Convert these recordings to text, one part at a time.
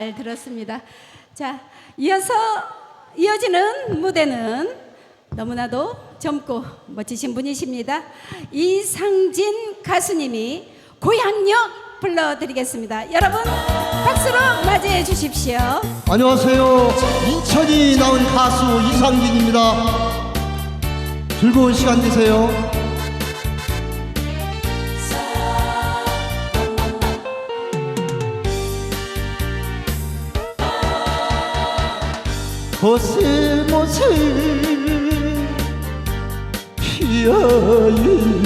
잘 들었습니다. 자, 이어서 이어지는 무대는 너무나도 젊고 멋지신 분이십니다. 이상진 가수님이 고향역 불러드리겠습니다. 여러분 박수로 맞이해 주십시오. 안녕하세요. 인천이 나온 가수 이상진입니다. 즐거운 시간 되세요. 거센못을 피어있는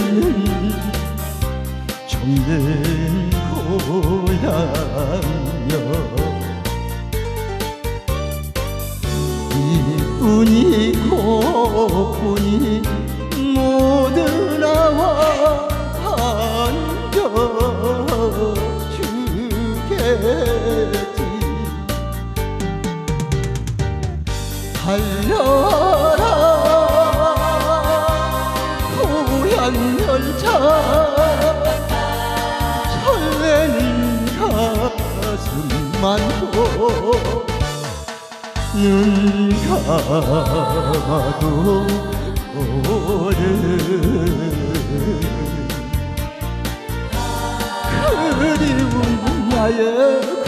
달려라. 고향 열차 설레는 가슴만고 눈 감아도 오래 그리운 나의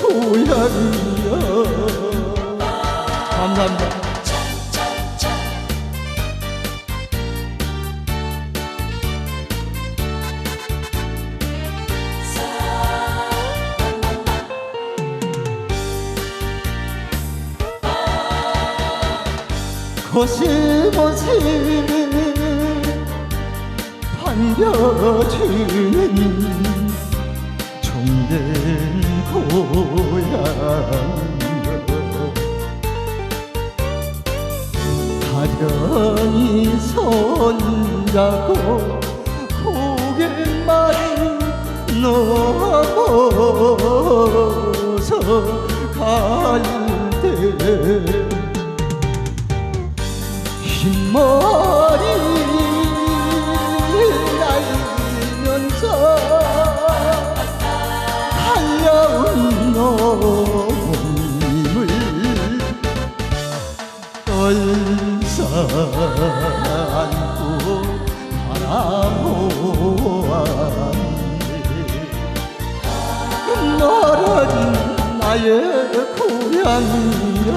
고향이여. 감사합니다 거슴없이 반겨주는 정든 고향 가련히 손잡고 고갯말을 넘어서 갈때 흰머리 날리면서 달려온 놈을 떨싸안고 바라보았네. 멀어진 나의 고향이여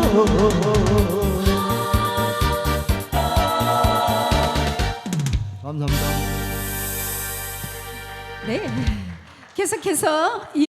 네, 계속해서 이